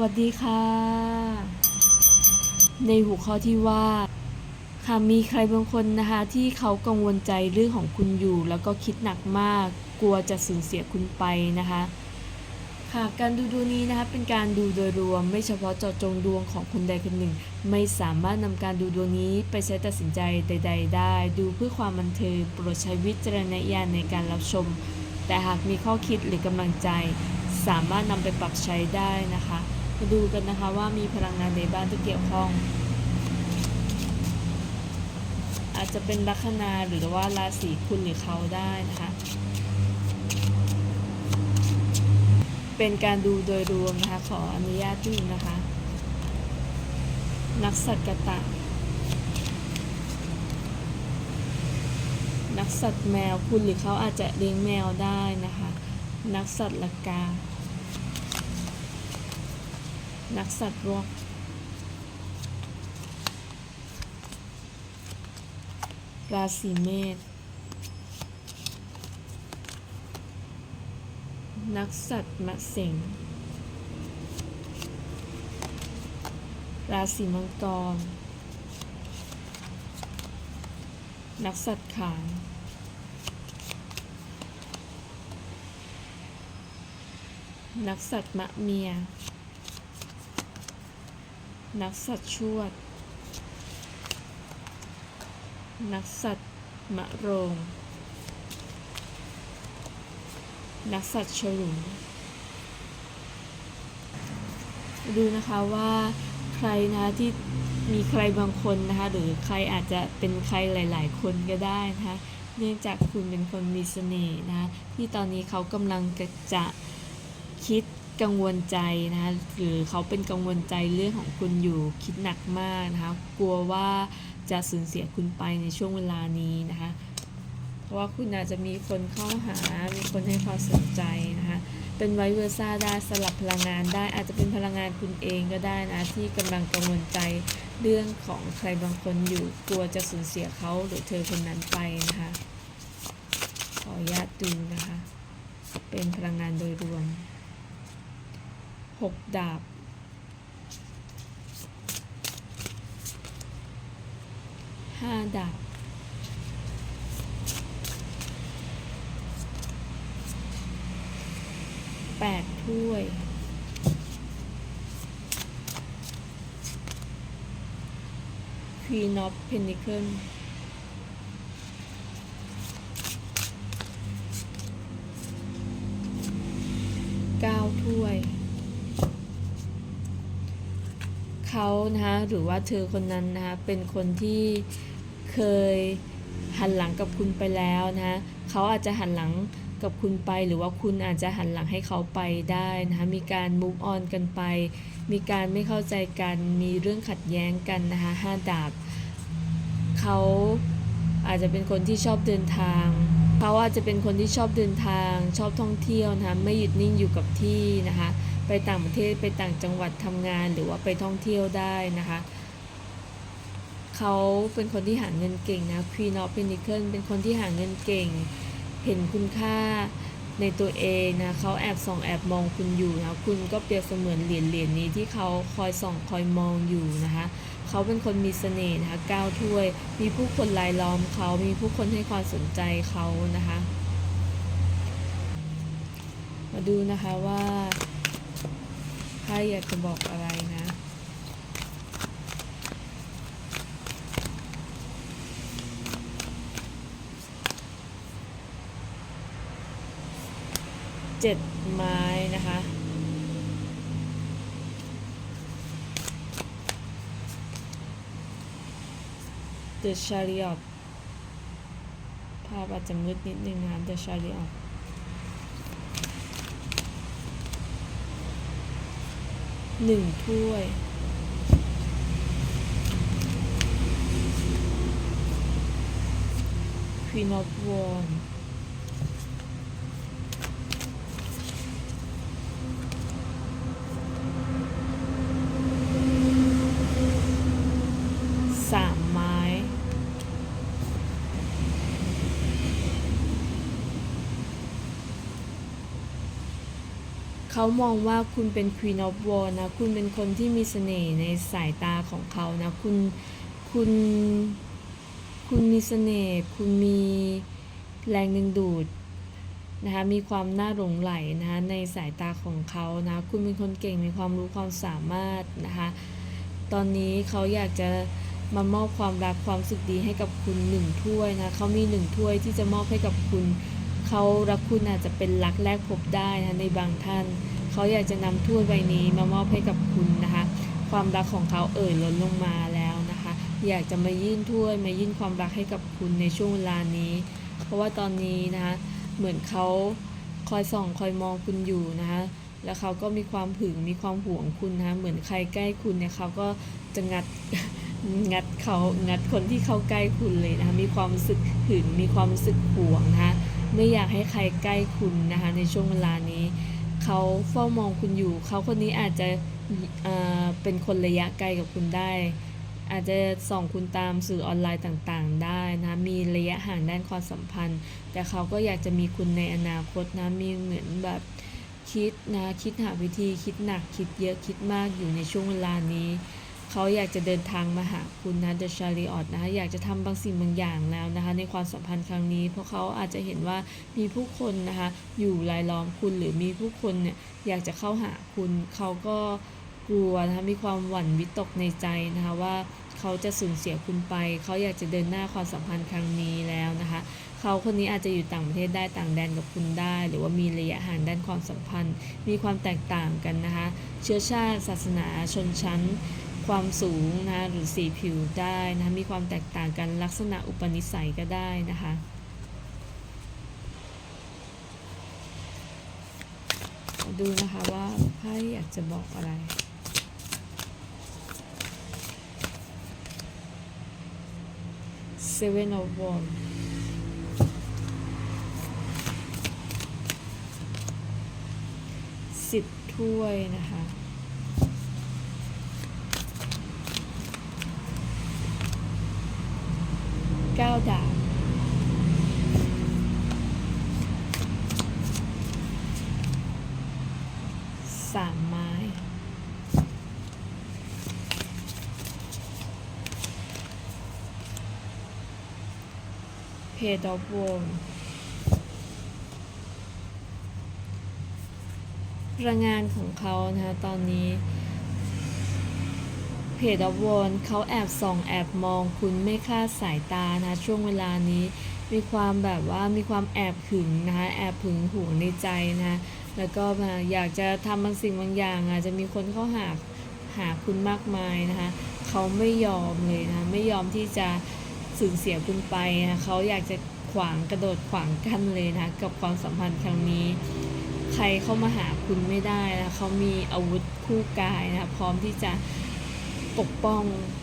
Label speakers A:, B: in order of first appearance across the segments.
A: วัสดีค่ะ ในหัวข้อที่ว่า ค่ะมีใครบางคนนะคะที่เขากังวลใจเรื่องของคุณอยู่ แล้วก็คิดหนักมาก กลัวจะสูญเสียคุณไปนะคะ ค่ะการดูดวงนี้นะคะเป็นการดูโดยรวม ไม่เฉพาะเจาะจงดวงของคนใดคนหนึ่ง ไม่สามารถนำการดูดวงนี้ไปใช้ตัดสินใจใด ๆ ได้ ดูเพื่อความบันเทิงโปรดใช้วิจารณญาณในการรับชม แต่หากมีข้อคิดหรือกำลังใจสามารถนำไปปรับใช้ได้นะคะ มาดูกันนะคะว่ามีพลังงานในบ้านที่เกี่ยวข้อง อาจจะเป็นลัคนาหรือว่าราศีคุณหรือเขาได้นะคะ เป็นการดูโดยรวมนะคะ ขออนุญาตดูนะคะ นักสัตว์กตะ นักสัตว์แมวคุณหรือเขาอาจจะเลี้ยงแมวได้นะคะ นักสัตว์ละกา นักสัตว์รวกราศีเมษนักสัตว์มะเสงราศีมังกร นักสัตว์ขานนักสัตว์มะเมีย นักสัตว์ชวด นักสัตว์มะโรง นักสัตว์ฉลุงดูนะคะว่าใครนะที่มีใครบางคนนะคะหรือใครอาจจะเป็นใครหลาย ๆ คนก็ได้นะคะเนื่องจากคุณเป็นคนมีเสน่ห์นะคะที่ตอนนี้เขากำลังจะคิด กังวลใจนะคะหรือเขาเป็นกังวลใจเรื่องของคุณอยู่คิดหนักมากนะคะกลัวว่าจะสูญเสียคุณไปในช่วงเวลานี้นะคะเพราะว่าคุณอาจจะมีคนเข้าหา มีคนให้ความสนใจนะคะเป็นไวเวอร์ซ่าได้สลับพลังงานได้อาจจะเป็นพลังงานคุณเองก็ได้นะที่กำลังกังวลใจเรื่องของใครบางคนอยู่กลัวจะสูญเสียเขาหรือเธอคนนั้นไปนะคะขออนุญาตดูนะคะ เป็นพลังงานโดยรวม หกดาบ ห้าดาบ แปดถ้วย Queen of Pentacles เก้าถ้วย เขานะคะหรือว่าเธอคนนั้นนะคะเป็นคนที่เคยหันหลังกับคุณไปแล้วนะคะเขาอาจจะหันหลังกับคุณไป หรือว่าคุณอาจจะหันหลังให้เขาไปได้นะคะมีการ move on กันไป มีการไม่เข้าใจกัน มีเรื่องขัดแย้งกันนะคะห้าดาบเขาอาจจะเป็นคนที่ชอบเดินทางเขาอาจจะเป็นคนที่ชอบเดินทาง ชอบท่องเที่ยวนะคะไม่หยุดนิ่งอยู่กับที่นะคะ ไปต่างประเทศไปต่างจังหวัดทำงานหรือว่าไปท่องเที่ยวได้นะคะเขาเป็นคนที่หาเงินเก่งนะ Queen of Pentacles เป็นคนที่หาเงินเก่ง เห็นคุณค่าในตัวเองนะเขาแอบส่องแอบมองคุณอยู่นะคุณก็เปรียบเสมือนเหรียญเหรียญนี้ที่เขาคอยส่องคอยมองอยู่นะคะเขาเป็นคนมีเสน่ห์นะคะก้าวถ้วย มีผู้คนรายล้อมเขามีผู้คนให้ความสนใจเขานะคะ มาดูนะคะว่า ใครอยากจะบอกอะไรนะเจ็ดไม้นะคะ The Chariot ภาพอาจจะมืดนิดนึงนะคะ The Chariot หนึ่งถ้วย Queen of Wands สามไม้ เข เขา มองว่าคุณเป็น Queen of w a r นะ คุณเป็นคนที่มีเสน่ห์ในสายตาของเขานะ คุณ คุณ คุณมีเสน่ห์ คุณมีแรงดึงดูดนะคะ มีความน่าหลงไหลนะคะในสายตาของเขานะ คุณเป็นคนเก่ง มีความรู้ความสามารถนะคะ ตอนนี้เขาอยากจะมามอบความรักความสุขดีให้กับคุณหนึ่งถ้วยนะเขามีหนึ่งถ้วยที่จะมอบให้กับคุณ เขารักคุณอาจจะเป็นรักแรกพบได้นะในบางท่าน เขาอยากจะนำถ้วยใบนี้มามอบให้กับคุณนะคะ ความรักของเขาเอ่ยล้นลงมาแล้วนะคะ อยากจะมายื่นถ้วยมายื่นความรักให้กับคุณในช่วงเวลานี้ เพราะว่าตอนนี้นะคะเหมือนเขาคอยส่องคอยมองคุณอยู่นะคะแล้วเขาก็มีความหึงมีความหวงคุณนะคะเหมือนใครใกล้คุณเนี่ยเขาก็จะงัดงัดเขางัดคนที่เข้าใกล้คุณเลยนะคะมีความรู้สึกหึงมีความรู้สึกหวงนะคะไม่อยากให้ใครใกล้คุณนะคะในช่วงเวลานี้ เขาเฝ้ามองคุณอยู่ เขาคนนี้อาจจะเเป็นคนระยะไกลกับคุณได้ อาจจะส่องคุณตามสื่อออนไลน์ต่างๆ ได้นะมีระยะห่างด้านความสัมพันธ์ แต่เขาก็อยากจะมีคุณในอนาคตนะมีเหมือนแบบคิดนะคิดหาวิธีคิดหนักคิดเยอะคิดมากอยู่ในช่วงเวลานี้ เขาอยากจะเดินทางมาหาคุณนะ The Chariot นะคะอยากจะทำบางสิ่งบางอย่างแล้วนะคะในความสัมพันธ์ครั้งนี้ เพราะเขาอาจจะเห็นว่ามีผู้คนนะคะอยู่รายล้อมคุณหรือมีผู้คนเนี่ยอยากจะเข้าหาคุณเขาก็กลัวนะคะมีความหวั่นวิตกในใจนะคะว่าเขาจะสูญเสียคุณไป เขาอยากจะเดินหน้าความสัมพันธ์ครั้งนี้แล้วนะคะเขาคนนี้อาจจะอยู่ต่างประเทศได้ต่างแดนกับคุณได้ หรือว่ามีระยะห่างด้านความสัมพันธ์ มีความแตกต่างกันนะคะ เชื้อชาติศาสนาชนชั้น ความสูงนะคะหรือสีผิวได้นะคะมีความแตกต่างกันลักษณะอุปนิสัยก็ได้นะคะดูนะคะว่าไพ่อยากจะบอกอะไร Seven of Wands สิบถ้วยนะคะ เก้าดาบสามไม้เพดอฟวงพลังงานของเขานะคะตอนนี้ เพจอวอนเขาแอบส่องแอบมองคุณไม่คลาดสายตานะ ช่วงเวลานี้ มีความแบบว่ามีความแอบหึงนะคะแอบหึงหวงในใจนะแล้วก็อยากจะทำบางสิ่งบางอย่างอาจจะมีคนเข้าหาหาคุณมากมายนะคะเขาไม่ยอมเลยนะไม่ยอมที่จะสูญเสียคุณไปนะเขาอยากจะขวางกระโดดขวางกันเลยนะกับความสัมพันธ์ครั้งนี้ ใครเข้ามาหาคุณไม่ได้นะเขามีอาวุธคู่กายนะพร้อมที่จะ ปกป้อง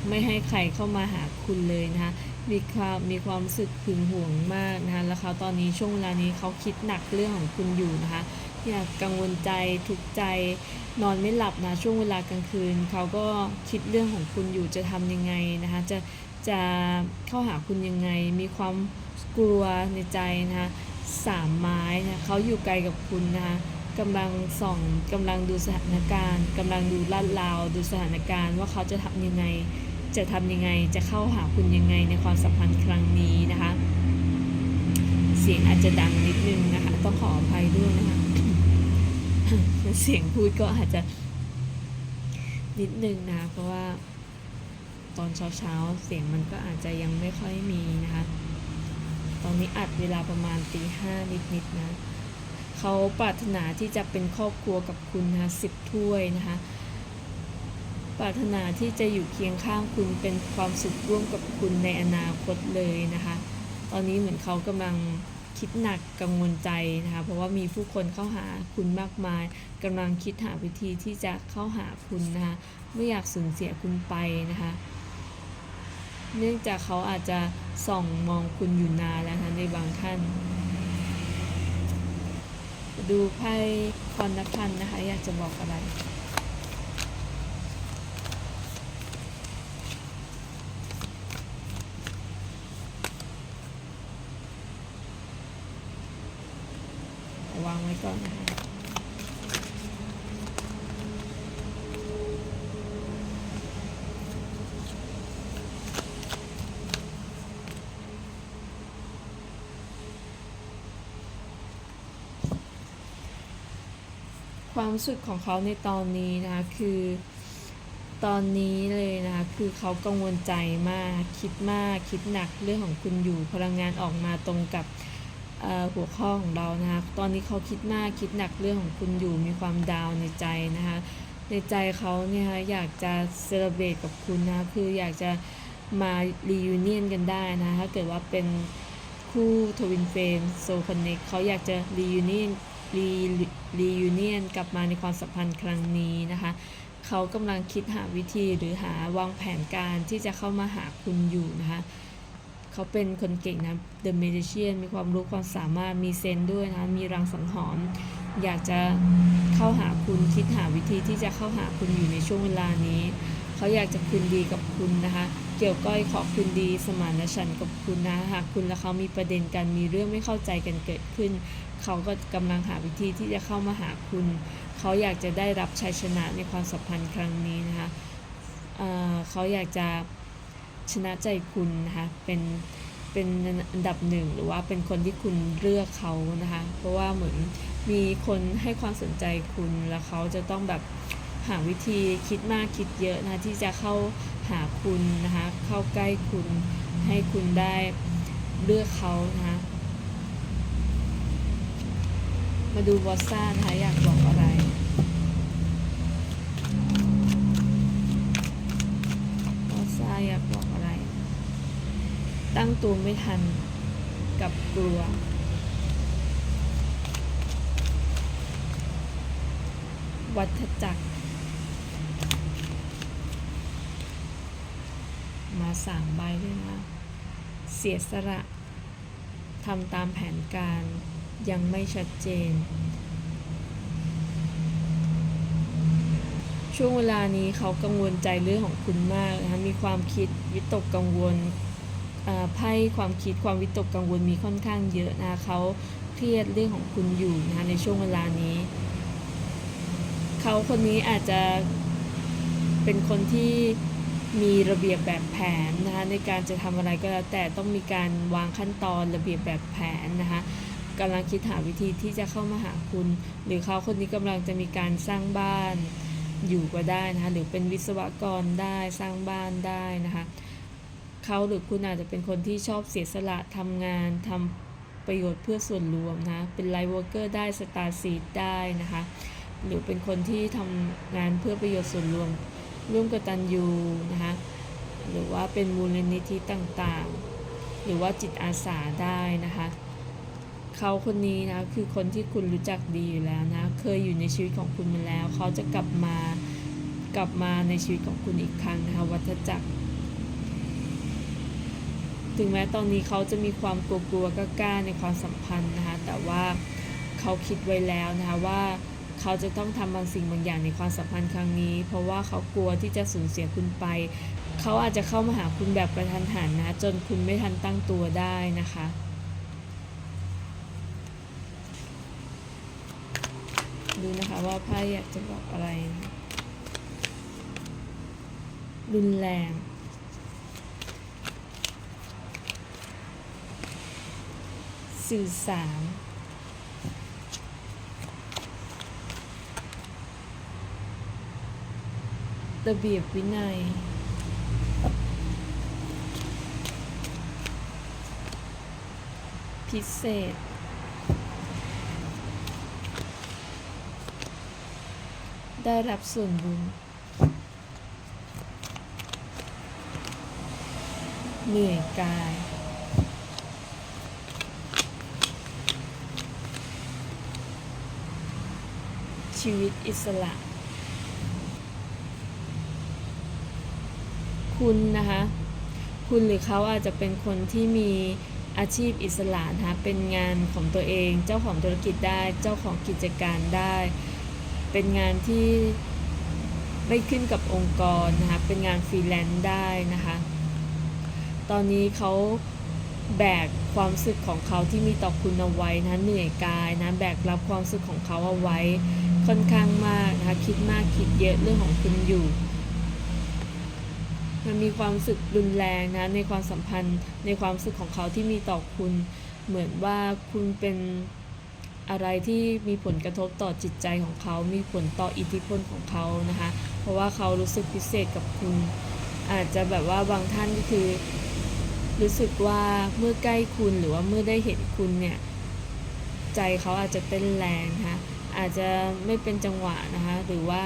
A: ไม่ให้ใครเข้ามาหาคุณเลยนะคะมีความมีความรู้สึกหึงหวงมากนะคะแล้วเขาตอนนี้ช่วงเวลานี้เขาคิดหนักเรื่องของคุณอยู่นะคะอยากกังวลใจทุกใจนอนไม่หลับนะช่วงเวลากลางคืนเขาก็คิดเรื่องของคุณอยู่จะทำยังไงนะคะจะจะเข้าหาคุณยังไง มีความกลัวในใจนะคะสามไม้นะเขาอยู่ไกลกับคุณนะคะ กำลังส่องกำลังดูสถานการณ์กำลังดูลาดราว ดูสถานการณ์ว่าเขาจะทำยังไง จะทำยังไง จะเข้าหาคุณยังไงในความสัมพันธ์ครั้งนี้นะคะ เสียงอาจจะดังนิดนึงนะคะ ต้องขออภัยด้วยนะคะ เสียงพูดก็อาจจะนิดนึงนะเพราะว่าตอนเช้าๆเสียงมันก็อาจจะยังไม่ค่อยมีนะคะ ตอนนี้อัดเวลาประมาณตีห้านิดๆนะ เขาปรารถนาที่จะเป็นครอบครัวกับคุณนะสิบถ้วยนะคะปรารถนาที่จะอยู่เคียงข้างคุณเป็นความสุขร่วมกับคุณในอนาคตเลยนะคะ ตอนนี้เหมือนเขากำลังคิดหนักกังวลใจนะคะ เพราะว่ามีผู้คนเข้าหาคุณมากมายกำลังคิดหาวิธีที่จะเข้าหาคุณนะคะไม่อยากสูญเสียคุณไปนะคะ เนื่องจากเขาอาจจะส่องมองคุณอยู่นานแล้วนะคะในบางท่าน ดูไพ่พรนพันนะคะ อยากจะบอกอะไรวางไว้ก่อนนะคะ ความรู้สึกของเขาในตอนนี้นะคะคือตอนนี้เลยนะคะคือเขากังวลใจมากคิดมากคิดหนักเรื่องของคุณอยู่พลังงานออกมาตรงกับหัวข้อของเรานะคะตอนนี้เขาคิดมากคิดหนักเรื่องของคุณอยู่มีความดาวในใจนะคะในใจเขาเนี่ยนะคะอยากจะเซเลบรตกับคุณนะคะคืออยากจะมารียูเนียนกันได้นะถ้าเกิดว่าเป็นคู่ทวินเฟมโซคอนเน็กเขาอยากจะรียูเนียน รีรียูเนียนกลับมาในความสัมพันธ์ครั้งนี้นะคะเขากำลังคิดหาวิธีหรือหาวางแผนการที่จะเข้ามาหาคุณอยู่นะคะเขาเป็นคนเก่งนะ The Magician มีความรู้ความสามารถมีเซนส์ด้วยนะมีรังสังหรณ์อยากจะเข้าหาคุณคิดหาวิธีที่จะเข้าหาคุณอยู่ในช่วงเวลานี้ เขาอยากจะคืนดีกับคุณนะคะ เกี่ยวก้อยขอคืนดีสมานฉันท์กับคุณนะหากคุณและเขามีประเด็นกันมีเรื่องไม่เข้าใจกันเกิดขึ้น เขาก็กำลังหาวิธีที่จะเข้ามาหาคุณ เขาอยากจะได้รับชัยชนะในความสัมพันธ์ครั้งนี้นะคะเอ่อเขาอยากจะชนะใจคุณนะคะเป็นเป็นอันดับหนึ่งหรือว่าเป็นคนที่คุณเลือกเขานะคะเพราะว่าเหมือนมีคนให้ความสนใจคุณแล้วเขาจะต้องแบบหาวิธีคิดมากคิดเยอะนะที่จะเข้า หาคุณนะคะเข้าใกล้คุณให้คุณได้เลือกเขานะคะมาดูบอสซ่านะคะอยากบอกอะไรบอสซ่าอยากบอกอะไร ตั้งตัวไม่ทันกับกลัววัฏจักร มาสามใบด้วยนะ เสียสละทำตามแผนการยังไม่ชัดเจน ช่วงเวลานี้เขากังวลใจเรื่องของคุณมากนะคะมีความคิดวิตกกังวลอ่าไพ่ความคิดความวิตกกังวลมีค่อนข้างเยอะนะคะเขาเครียดเรื่องของคุณอยู่นะคะในช่วงเวลานี้ เขาคนนี้อาจจะเป็นคนที่ มีระเบียบแบบแผนนะคะในการจะทำอะไรก็แล้วแต่ต้องมีการวางขั้นตอนระเบียบแบบแผนนะคะกำลังคิดหาวิธีที่จะเข้ามาหาคุณ หรือเขาคนนี้กำลังจะมีการสร้างบ้านอยู่ก็ได้นะคะหรือเป็นวิศวกรได้สร้างบ้านได้นะคะเขาหรือคุณอาจจะเป็นคนที่ชอบเสียสละทำงานทำประโยชน์เพื่อส่วนรวมนะะเป็นไลฟ์วอร์เกอร์ได้สตาร์ซีดได้นะคะหรือเป็นคนที่ทำงานเพื่อประโยชน์ส่วนรวม ร่วมกตัญญูนะคะหรือว่าเป็นมูลนิธิต่างๆ หรือว่าจิตอาสาได้นะคะเขาคนนี้นะคือคนที่คุณรู้จักดีอยู่แล้วนะเคยอยู่ในชีวิตของคุณมาแล้ว เขาจะกลับมากลับมาในชีวิตของคุณอีกครั้งนะคะวัฏจักร ถึงแม้ตอนนี้เขาจะมีความกลัวๆกล้าๆในความสัมพันธ์นะคะแต่ว่าเขาคิดไว้แล้วนะคะว่า เขาจะต้องทำบางสิ่งบางอย่างในความสัมพันธ์ครั้งนี้ เพราะว่าเขากลัวที่จะสูญเสียคุณไป เขาอาจจะเข้ามาหาคุณแบบกระทันหันนะ จนคุณไม่ทันตั้งตัวได้นะคะดูนะคะว่าไพ่อยากจะบอกอะไร รุนแรง สื่อสาร ระเบียบวินัย พิเศษ ได้รับส่วนบุญเหนื่อยกาย ชีวิตอิสระ คุณนะคะ คุณหรือเขาอาจจะเป็นคนที่มีอาชีพอิสระนะคะเป็นงานของตัวเอง เจ้าของธุรกิจได้ เจ้าของกิจการได้ เป็นงานที่ไม่ขึ้นกับองค์กรนะคะเป็นงานฟรีแลนซ์ได้นะคะ ตอนนี้เขาแบกความสึกของเขาที่มีต่อคุณเอาไว้นะเหนื่อยกายนะแบกรับความสึกของเขาเอาไว้ ค่อนข้างมากนะคะคิดมากคิดเยอะเรื่องของคุณอยู่ มันมีความรู้สึกรุนแรงนะในความสัมพันธ์ ในความรู้สึกของเขาที่มีต่อคุณ เหมือนว่าคุณเป็นอะไรที่มีผลกระทบต่อจิตใจของเขา มีผลต่ออิทธิพลของเขานะคะ เพราะว่าเขารู้สึกพิเศษกับคุณ อาจจะแบบว่าบางท่านก็คือ รู้สึกว่าเมื่อใกล้คุณหรือว่าเมื่อได้เห็นคุณเนี่ย ใจเขาอาจจะเต้นแรงนะคะอาจจะไม่เป็นจังหวะนะคะ หรือว่า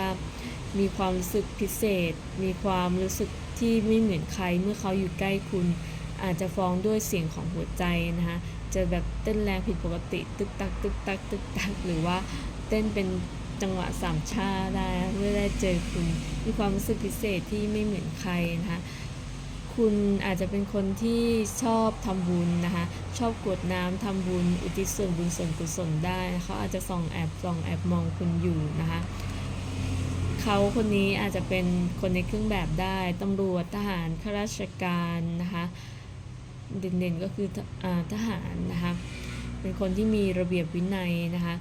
A: มีความรู้สึกพิเศษ มีความรู้สึกที่ไม่เหมือนใครเมื่อเขาอยู่ใกล้คุณ อาจจะฟ้องด้วยเสียงของหัวใจนะคะจะแบบเต้นแรงผิดปกติ ตึกตักตึกตักตึกตักหรือว่าเต้นเป็นจังหวะสามชาได้เมื่อได้เจอคุณ มีความรู้สึกพิเศษที่ไม่เหมือนใครนะคะคุณอาจจะเป็นคนที่ชอบทำบุญนะคะ ชอบกวดน้ำทำบุญ อุทิศส่วนบุญส่วนกุศลได้เขาอาจจะส่องแอบส่องแอบมองคุณอยู่นะคะ เขาคนนี้อาจจะเป็นคนในเครื่องแบบได้ตำรวจทหารข้าราชการนะคะเด่นๆก็คือทอ่าทหารนะคะเป็นคนที่มีระเบียบวินัยนะคะ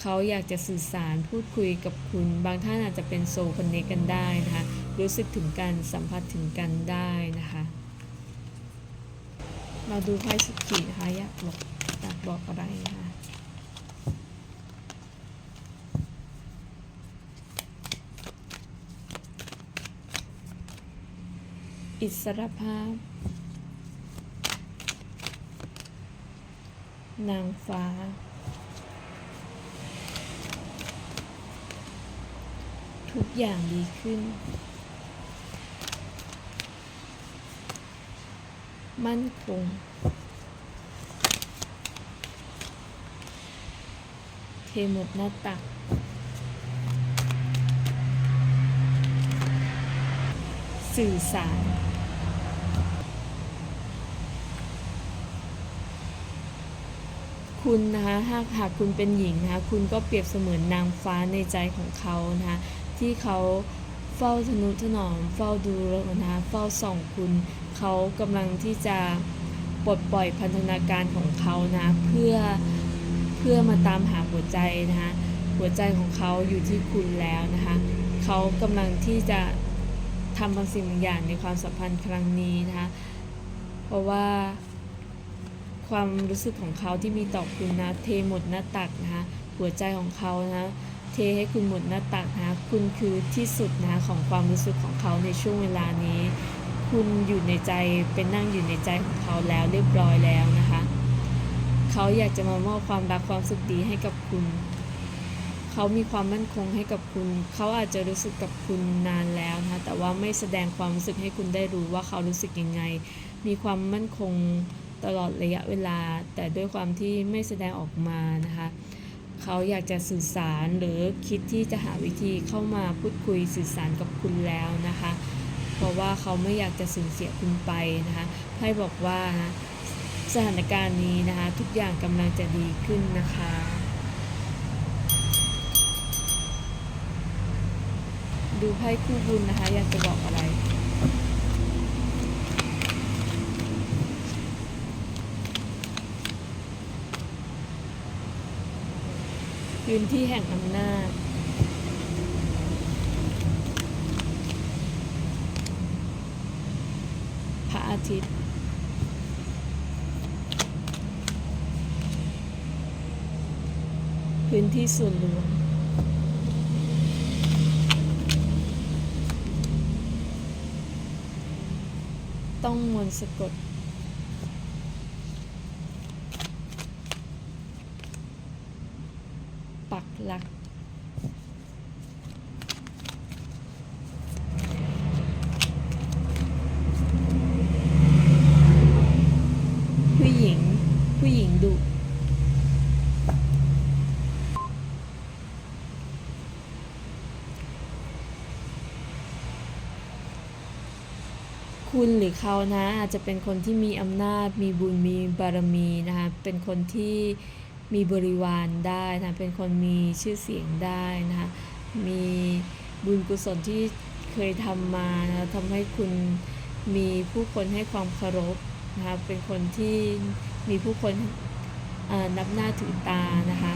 A: เขาอยากจะสื่อสารพูดคุยกับคุณ บางท่านอาจจะเป็นโซคนเนกันได้นะคะรู้สึกถึงกันสัมผัสถึงกันได้นะคะมาดูไพ่สุขีนะคะอยากบอกอยากบอกอะไรนะคะ อิสรภาพ นางฟ้า ทุกอย่างดีขึ้น มั่นคง เทหมดหน้าตักสื่อสาร คุณนะคะหากหากคุณเป็นหญิงนะคะคุณก็เปรียบเสมือนนางฟ้าในใจของเขานะคะที่เขาเฝ้าทนุถนอมเฝ้าดูแลนะคะเฝ้าส่องคุณเขากำลังที่จะปลดปล่อยพันธนาการของเขานะเพื่อเพื่อมาตามหาหัวใจนะคะหัวใจของเขาอยู่ที่คุณแล้วนะคะเขากำลังที่จะทำบางสิ่งบางอย่างในความสัมพันธ์ครั้งนี้นะคะเพราะว่า ความรู้สึกของเขาที่มีต่อคุณนะเทหมดหน้าตักนะคะหัวใจของเขานะเทให้คุณหมดหน้าตักนะคะคุณคือที่สุดนะของความรู้สึกของเขาในช่วงเวลานี้ คุณอยู่ในใจเป็นนั่งอยู่ในใจของเขาแล้วเรียบร้อยแล้วนะคะ เขาอยากจะมามอบความรักความสุขดีให้กับคุณ เขามีความมั่นคงให้กับคุณ เขาอาจจะรู้สึกกับคุณนานแล้วนะคะแต่ว่าไม่แสดงความรู้สึกให้คุณได้รู้ว่าเขารู้สึกยังไง มีความมั่นคง ตลอดระยะเวลา แต่ด้วยความที่ไม่แสดงออกมานะคะเขาอยากจะสื่อสารหรือคิดที่จะหาวิธีเข้ามาพูดคุยสื่อสารกับคุณแล้วนะคะ เพราะว่าเขาไม่อยากจะสูญเสียคุณไปนะคะไพ่บอกว่าสถานการณ์นี้นะคะ ทุกอย่างกำลังจะดีขึ้นนะคะดูไพ่คู่บุญนะคะ อยากจะบอกอะไร พื้นที่แห่งอำนาจ พระอาทิตย์ พื้นที่ส่วนรวมต้องมนต์สะกด ปักหลัก ผู้หญิง ผู้หญิงดุ คุณหรือเขานะอาจจะเป็นคนที่มีอำนาจ มีบุญมีบารมีนะคะเป็นคนที่มีบริวารได้นะเป็นคนมีชื่อเสียงได้นะคะมีบุญกุศลที่เคยทำมานะทำให้คุณมีผู้คนให้ความเคารพนะคะเป็นคนที่มีผู้คนนับหน้าถือตานะคะ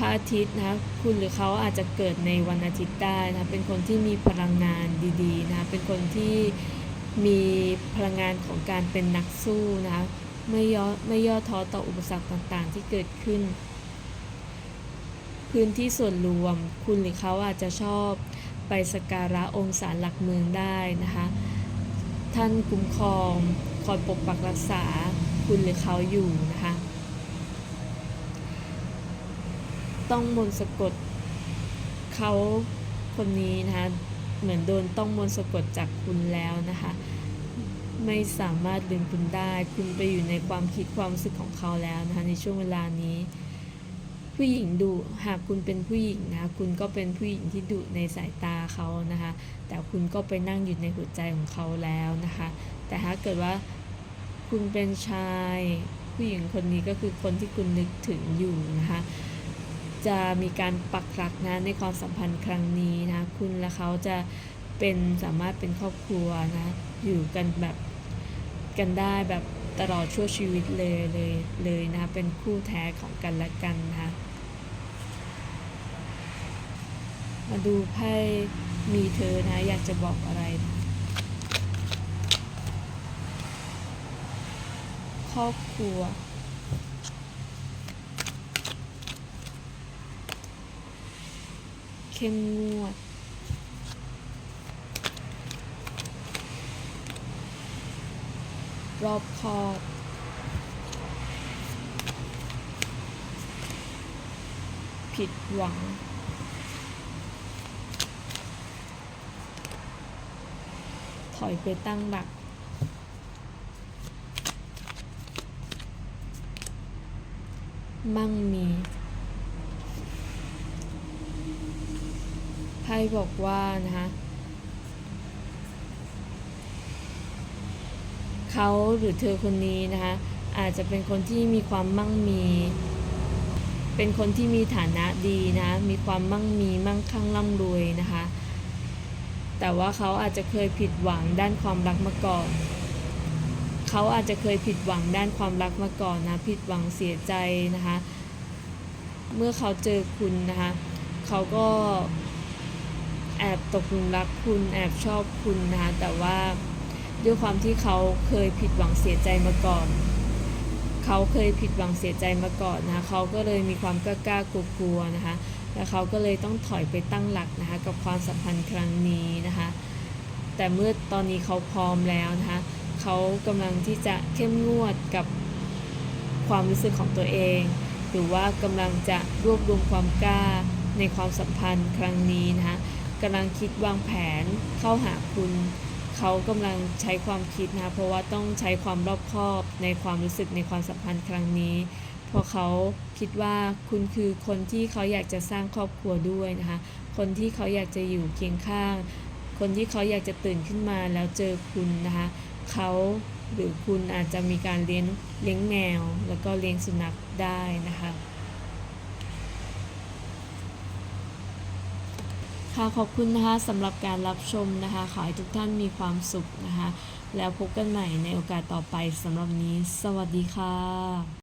A: ระอาทิตย์นะคุณหรือเขาอาจจะเกิดในวันอาทิตย์ได้นะเป็นคนที่มีพลังงานดีๆนะคะเป็นคนที่มีพลังงานของการเป็นนักสู้นะคะไม่ย่อไม่ย่อท้อต่ออุปสรรคต่างๆ ที่เกิดขึ้น พื้นที่ส่วนรวม คุณหรือเขาอาจจะชอบไปสกการะองค์ศาลหลักเมืองได้นะคะท่านคุ้มครองคอยปกปักรักษาคุณหรือเขาอยู่นะคะ ต้องมนต์สะกดเขาคนนี้นะคะเหมือนโดนต้องมนต์สะกดจากคุณแล้วนะคะ ไม่สามารถลืมคุณได้ คุณไปอยู่ในความคิดความรู้สึกของเขาแล้วนะคะในช่วงเวลานี้ ผู้หญิงดุหากคุณเป็นผู้หญิงนะคะคุณก็เป็นผู้หญิงที่ดุในสายตาเขานะคะ แต่คุณก็ไปนั่งอยู่ในหัวใจของเขาแล้วนะคะ แต่ถ้าเกิดว่าคุณเป็นชาย ผู้หญิงคนนี้ก็คือคนที่คุณนึกถึงอยู่นะคะ จะมีการปักหลักนะในความสัมพันธ์ครั้งนี้นะคุณและเขาจะเป็นสามารถเป็นครอบครัวนะอยู่กันแบบกันได้แบบตลอดชั่วชีวิตเลยเลยเลยนะเป็นคู่แท้ของกันและกันนะคะมาดูไพ่มีเธอนะอยากจะบอกอะไรนะครอบครัว เข้มงวด รอบคอบผิดหวัง ถอยไปตั้งหลักมั่งมี ไพ่ บอกว่านะคะเขาหรือเธอคนนี้นะคะอาจจะเป็นคนที่มีความมั่งมี เป็นคนที่มีฐานะดีนะ มีความมั่งมีมั่งคั่งร่ำรวยนะคะ แต่ว่าเขาอาจจะเคยผิดหวังด้านความรักมาก่อน เขาอาจจะเคยผิดหวังด้านความรักมาก่อนนะ ผิดหวังเสียใจนะคะ เมื่อเขาเจอคุณนะคะ เขาก็ แอบตกหลุมรักคุณแอบชอบคุณนะคะแต่ว่าด้วยความที่เขาเคยผิดหวังเสียใจมาก่อน เขาเคยผิดหวังเสียใจมาก่อนนะคะเขาก็เลยมีความกล้ากล้ากลัวๆนะคะแล้วเขาก็เลยต้องถอยไปตั้งหลักนะคะกับความสัมพันธ์ครั้งนี้นะคะ แต่เมื่อตอนนี้เขาพร้อมแล้วนะคะเขากำลังที่จะเข้มงวดกับความรู้สึกของตัวเอง หรือว่ากำลังจะรวบรวมความกล้าในความสัมพันธ์ครั้งนี้นะคะ กำลังคิดวางแผนเข้าหาคุณ เขากำลังใช้ความคิดนะเพราะว่าต้องใช้ความรอบคอบในความรู้สึกในความสัมพันธ์ครั้งนี้เพราะเขาคิดว่าคุณคือคนที่เขาอยากจะสร้างครอบครัวด้วยนะคะ คนที่เขาอยากจะอยู่เคียงข้าง คนที่เขาอยากจะตื่นขึ้นมาแล้วเจอคุณนะคะเขาหรือคุณอาจจะมีการเลี้ยงเลี้ยงแมว แล้วก็เลี้ยงสุนัขได้นะคะ ค่ะขอบคุณนะคะสำหรับการรับชมนะคะ ขอให้ทุกท่านมีความสุขนะคะ แล้วพบกันใหม่ในโอกาสต่อไปสำหรับนี้ สวัสดีค่ะ